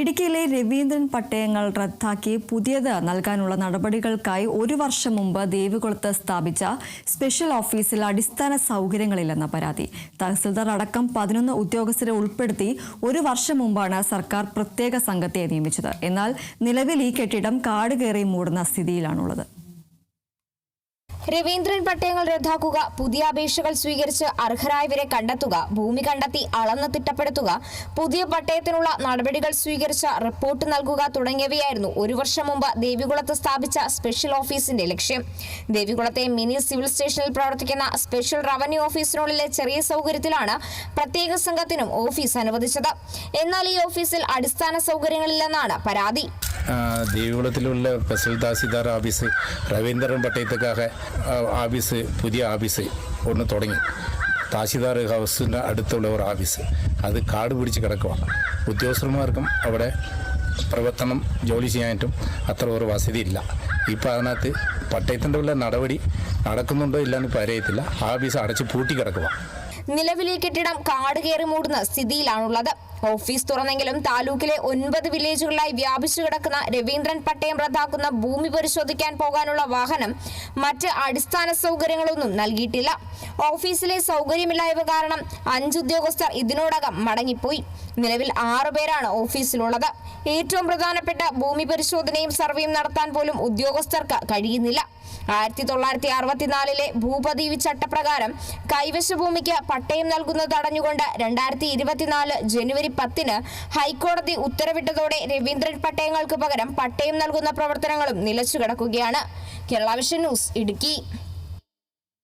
ഇടുക്കിയിലെ രവീന്ദ്രൻ പട്ടയങ്ങൾ റദ്ദാക്കി പുതിയത് നൽകാനുള്ള നടപടികൾക്കായി ഒരു വർഷം മുമ്പ് ദേവികുളത്ത് സ്ഥാപിച്ച സ്പെഷ്യൽ ഓഫീസിൽ അടിസ്ഥാന സൗകര്യങ്ങളില്ലെന്ന പരാതി. തഹസിൽദാർ അടക്കം പതിനൊന്ന് ഉദ്യോഗസ്ഥരെ ഉൾപ്പെടുത്തി ഒരു വർഷം മുമ്പാണ് സർക്കാർ പ്രത്യേക സംഘത്തെ നിയമിച്ചത്. എന്നാൽ നിലവിൽ ഈ കെട്ടിടം കാട് കയറി മൂടുന്ന സ്ഥിതിയിലാണുള്ളത്. രവീന്ദ്രൻ പട്ടയങ്ങൾ റദ്ദാക്കുക പുതിയ അപേക്ഷകൾ സ്വീകരിച്ച് അർഹരായവരെ കണ്ടെത്തുക ഭൂമി കണ്ടെത്തി അളന്ന് തിട്ടപ്പെടുത്തുക പുതിയ പട്ടയത്തിനുള്ള നടപടികൾ സ്വീകരിച്ച് റിപ്പോർട്ട് നൽകുക തുടങ്ങിയവയായിരുന്നു ഒരു വർഷം മുമ്പ് ദേവികുളത്ത് സ്ഥാപിച്ച സ്പെഷ്യൽ ഓഫീസിന്റെ ലക്ഷ്യം. ദേവികുളത്തെ മിനി സിവിൽ സ്റ്റേഷനിൽ പ്രവർത്തിക്കുന്ന സ്പെഷ്യൽ റവന്യൂ ഓഫീസിനുള്ളിലെ ചെറിയ സൗകര്യത്തിലാണ് പ്രത്യേക സംഘത്തിനും ഓഫീസ് അനുവദിച്ചത്. എന്നാൽ ഈ ഓഫീസിൽ അടിസ്ഥാന സൗകര്യങ്ങളില്ലെന്നാണ് പരാതി. ദേവികുളത്തിലുള്ള ഫസൽദാസ് താസിദാർ ആഫീസ് രവീന്ദ്രൻ പട്ടയത്തക്കാക ആഫീസ് പുതിയ ആഫീസ് ഒന്ന് തുടങ്ങി. താസിദാർ ഹൗസിന്റെ അടുത്തുള്ള ഒരു ആഫീസ്. അത് കാട് പിടിച്ച് കിടക്കുവാണ്. ഉദ്യോഗസ്ഥന്മാർക്കും അവിടെ പ്രവർത്തനം ജോലി ചെയ്യാനായിട്ടും അത്ര ഒരു വസതിയില്ല. ഇപ്പോൾ അതിനകത്ത് പട്ടയത്തിന്റെ ഉള്ള നടപടി നടക്കുന്നുണ്ടോ ഇല്ലയെന്ന് ഇപ്പോൾ അറിയത്തില്ല. ആഫീസ് അടച്ച് പൂട്ടി കിടക്കുവാണ് നിലവിലെ കെട്ടിടം കാട് കയറി മൂടുന്ന സ്ഥിതിയിലാണുള്ളത്. ഓഫീസ് തുറന്നെങ്കിലും താലൂക്കിലെ ഒൻപത് വില്ലേജുകളിലായി വ്യാപിച്ചു കിടക്കുന്ന രവീന്ദ്രൻ പട്ടയം റദ്ദാക്കുന്ന ഭൂമി പരിശോധിക്കാൻ പോകാനുള്ള വാഹനം മറ്റ് അടിസ്ഥാന സൗകര്യങ്ങളൊന്നും നൽകിയിട്ടില്ല. ഓഫീസിലെ സൗകര്യമില്ലായ്മ കാരണം അഞ്ച് ഉദ്യോഗസ്ഥർ ഇതിനോടകം മടങ്ങിപ്പോയി. നിലവിൽ ആറു പേരാണ് ഓഫീസിലുള്ളത്. ഏറ്റവും പ്രധാനപ്പെട്ട ഭൂമി പരിശോധനയും സർവേയും നടത്താൻ പോലും ഉദ്യോഗസ്ഥർക്ക് കഴിയുന്നില്ല. ആയിരത്തി തൊള്ളായിരത്തി അറുപത്തിനാലിലെ ഭൂപതിവി ചട്ടപ്രകാരം കൈവശഭൂമിക്ക് പട്ടയം നൽകുന്നത് തടഞ്ഞുകൊണ്ട് രണ്ടായിരത്തി ഇരുപത്തിനാല് ജനുവരി പത്തിന് ഹൈക്കോടതി ഉത്തരവിട്ടതോടെ രവീന്ദ്രൻ പട്ടയങ്ങൾക്ക് പകരം പട്ടയം നൽകുന്ന പ്രവർത്തനങ്ങളും നിലച്ചു കിടക്കുകയാണ്. Kerala vision news Idukki.